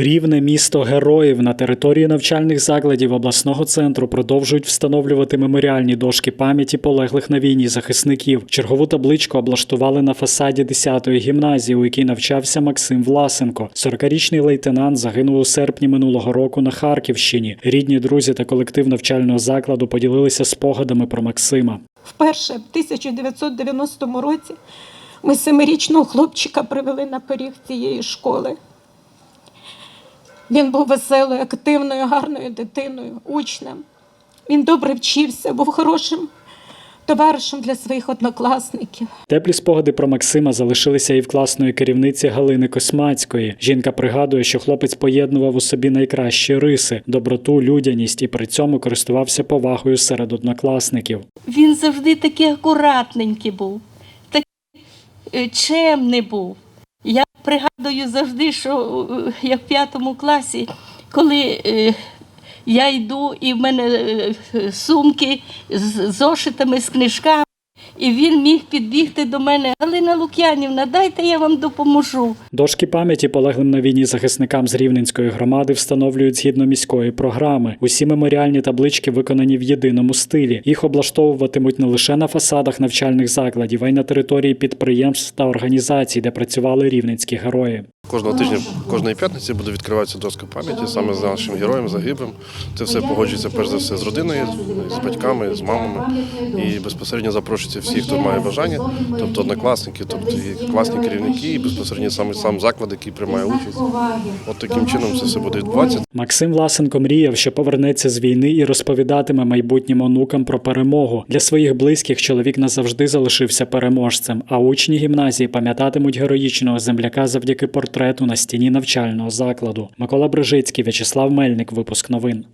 Рівне місто героїв на території навчальних закладів обласного центру продовжують встановлювати меморіальні дошки пам'яті полеглих на війні захисників. Чергову табличку облаштували на фасаді 10-ї гімназії, у якій навчався Максим Власенко. 40-річний лейтенант загинув у серпні минулого року на Харківщині. Рідні, друзі та колектив навчального закладу поділилися спогадами про Максима. Вперше в 1990 році ми семирічного хлопчика привели на поріг цієї школи. Він був веселою, активною, гарною дитиною, учнем. Він добре вчився, був хорошим товаришем для своїх однокласників. Теплі спогади про Максима залишилися і в класної керівниці Галини Космацької. Жінка пригадує, що хлопець поєднував у собі найкращі риси доброту, людяність і при цьому користувався повагою серед однокласників. Він завжди такий акуратненький був, такий е, чемний був. Я пригадую завжди, що е, як в п'ятому класі, коли е, я йду і в мене е, сумки з зошитами, з книжками, і він міг підбігти до мене. Галина Лук'янівна, дайте я вам допоможу. Дошки пам'яті полеглим на війні захисникам з Рівненської громади встановлюють згідно міської програми. Усі меморіальні таблички виконані в єдиному стилі. Їх облаштовуватимуть не лише на фасадах навчальних закладів, а й на території підприємств та організацій, де працювали рівненські герої. Кожного тижня, кожної п'ятниці буде відкриватися доска пам'яті саме з нашим героєм, загиблим. Це все погоджується перш за все з родиною, з батьками, з мамами. І безпосередньо запрошується всі, хто має бажання, тобто однокласники, тобто і класні керівники, і безпосередньо саме сам заклад, який приймає участь. От таким чином це все буде відбуватися. Максим Власенко мріяв, що повернеться з війни і розповідатиме майбутнім онукам про перемогу. Для своїх близьких чоловік назавжди залишився переможцем. А учні гімназії пам'ятатимуть героїчного земляка завдяки портрету на стіні навчального закладу. Микола Брижицький, В'ячеслав Мельник. Випуск новин.